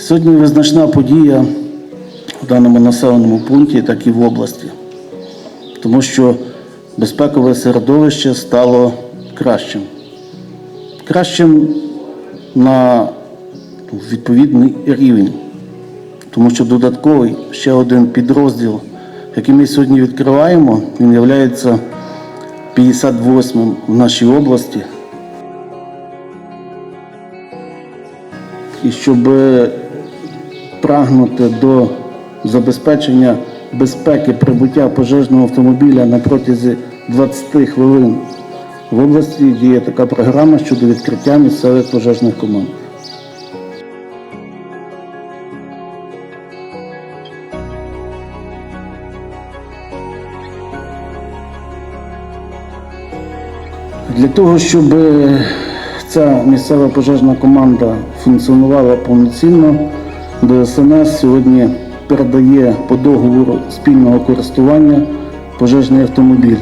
Сьогодні визначна подія в даному населеному пункті, так і в області, тому що безпекове середовище стало кращим. Кращим на відповідний рівень, тому що додатковий ще один підрозділ, який ми сьогодні відкриваємо, він є 58-м в нашій області. І щоб прагнути до забезпечення безпеки прибуття пожежного автомобіля на протязі 20 хвилин в області діє така програма щодо відкриття місцевих пожежних команд. Для того, щоб е, ця місцева пожежна команда функціонувала повноцінно, ДСНС сьогодні передає по договору спільного користування пожежний автомобіль